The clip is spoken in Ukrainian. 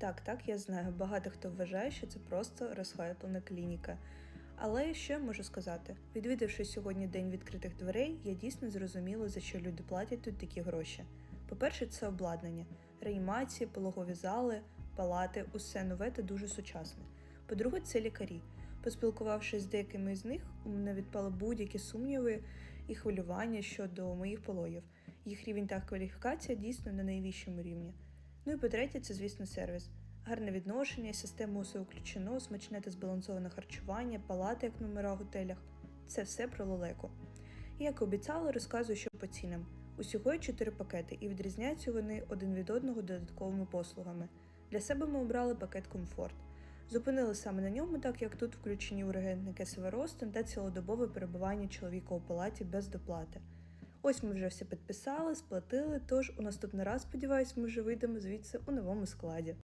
Так, так, я знаю. Багато хто вважає, що це просто розхайплена клініка. Але що я можу сказати? Відвідавши сьогодні день відкритих дверей, я дійсно зрозуміла, за що люди платять тут такі гроші. По-перше, це обладнання, реанімації, пологові зали, палати, усе нове та дуже сучасне. По-друге, це лікарі. Поспілкувавшись з деякими з них, у мене відпали будь-які сумніви і хвилювання щодо моїх пологів. Їх рівень та кваліфікація дійсно на найвищому рівні. Ну і по-третє, це, звісно, сервіс. Гарне відношення, система усе включено, смачне та збалансоване харчування, палати, як номера в готелях. Це все про лелеку. І як і обіцяла, розказую, що по цінам. Усього є 4 пакети, і відрізняються вони один від одного додатковими послугами. Для себе ми обрали пакет комфорт. Зупинили саме на ньому, так як тут включені ургентники Северостин та цілодобове перебування чоловіка у палаті без доплати. Ось ми вже все підписали, сплатили, тож у наступний раз, сподіваюсь, ми вже вийдемо звідси у новому складі.